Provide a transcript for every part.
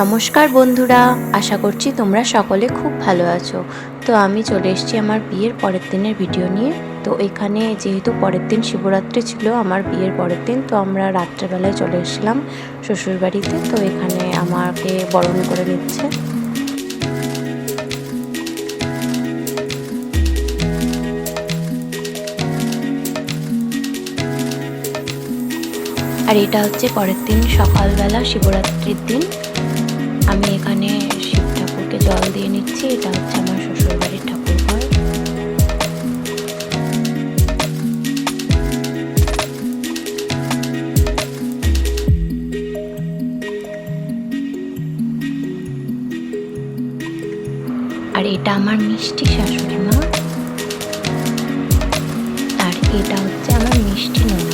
নমস্কার বন্ধুরা, আশা করছি তোমরা সকলে খুব ভালো আছো। তো আমি চলে এসেছি আমার বিয়ের পরের দিনের ভিডিও নিয়ে। তো এখানে যেহেতু পরের দিন শিবরাত্রি ছিল, আমার বিয়ের পরের দিন, তো আমরা রাত্রেবেলায় চলে এসেছিলাম শ্বশুরবাড়িতে। তো এখানে আমাকে বরণ করে নিচ্ছে। আর এটা হচ্ছে পরের দিন সকালবেলা শিবরাত্রির দিন। আমি এখানে শিব ঠাকুরকে জল দিয়ে নিচ্ছি। এটা হচ্ছে আমার শ্বশুর বাড়ির ঠাকুর ঘর। আর এটা আমার মিষ্টি শাশুড়ি মা। আর এটা হচ্ছে আমার মিষ্টি ননদ।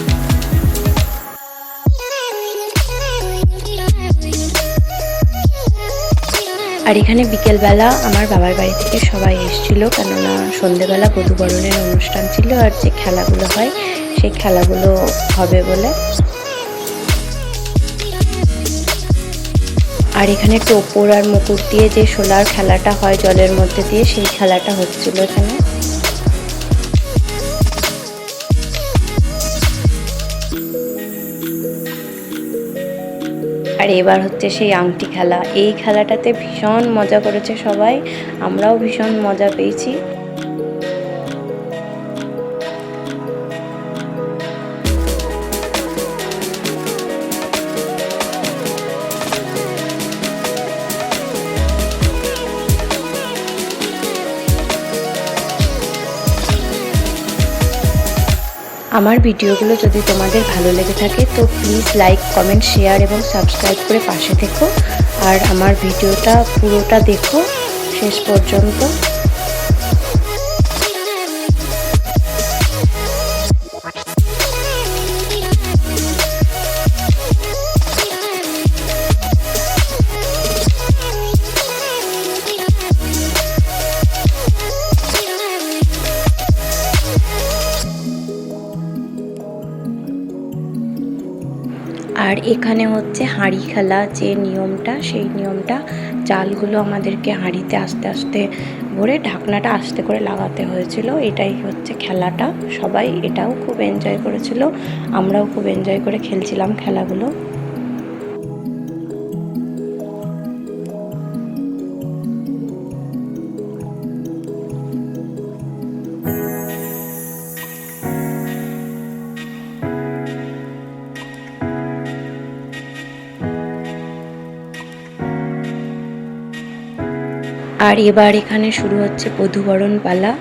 আর এখানে বিকেলবেলা আমার বাবার বাড়ি থেকে সবাই এসেছিল, কেননা সন্ধেবেলা বধুবরণের অনুষ্ঠান ছিল আর যে খেলাগুলো হয়, সেই খেলাগুলো হবে বলে। আর এখানে টোপর আর মুকুট দিয়ে যে সোলার খেলাটা হয় জলের মধ্যে দিয়ে, সেই খেলাটা হচ্ছিল এখানে। এবার হচ্ছে সেই আংটি খেলা। এই খেলাটাতে ভীষণ মজা করেছে সবাই। আমরাও ভীষণ মজা পেয়েছি। আমার ভিডিওগুলো যদি তোমাদের ভালো লেগে থাকে, তো প্লিজ লাইক কমেন্ট শেয়ার এবং সাবস্ক্রাইব করে পাশে থেকো। আর আমার ভিডিওটা পুরোটা দেখো শেষ পর্যন্ত। আর এখানে হচ্ছে হাঁড়ি খেলা যে নিয়মটা, সেই নিয়মটা চালগুলো আমাদেরকে হাঁড়িতে আস্তে আস্তে ভরে ঢাকনাটা আস্তে করে লাগাতে হয়েছিল। এটাই হচ্ছে খেলাটা। সবাই এটাও খুব এনজয় করেছিল। আমরাও খুব এনজয় করে খেলছিলাম খেলাগুলো। আর এবার এখানে শুরু হচ্ছে বধুবরণ পালা।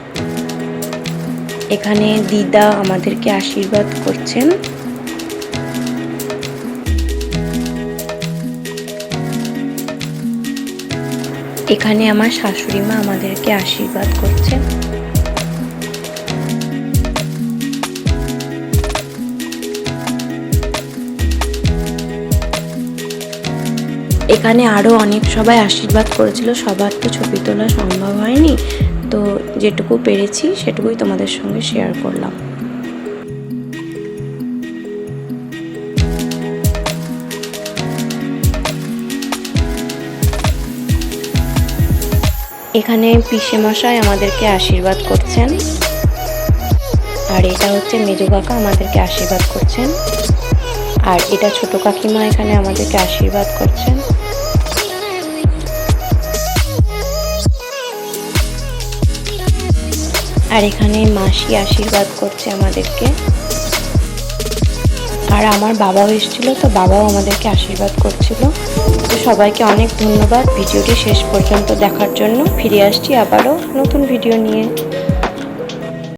এখানে দিদা আমাদেরকে আশীর্বাদ করছেন। এখানে আমার শাশুড়ি মা আমাদেরকে আশীর্বাদ করছেন। এখানে আরও অনেক সবাই আশীর্বাদ করেছিল, সবার তো ছবি তোলা সম্ভব হয়নি। তো যেটুকু পেরেছি, সেটুকুই তোমাদের সঙ্গে শেয়ার করলাম। এখানে মশাই আমাদেরকে আশীর্বাদ করছেন। আর এটা হচ্ছে মেজো কাকা আমাদেরকে আশীর্বাদ করছেন। আর এটা ছোট কাকিমা এখানে আমাদেরকে আশীর্বাদ করছেন। আর এখানে মাসি আশীর্বাদ করছে আমাদেরকে। আর আমার বাবাও এসেছিল, তো বাবাও আমাদেরকে আশীর্বাদ করছিল। তো সবাইকে অনেক ধন্যবাদ। ভিডিওটি শেষ পর্যন্ত দেখার জন্য। ফিরে আসছি আবারও নতুন ভিডিও নিয়ে।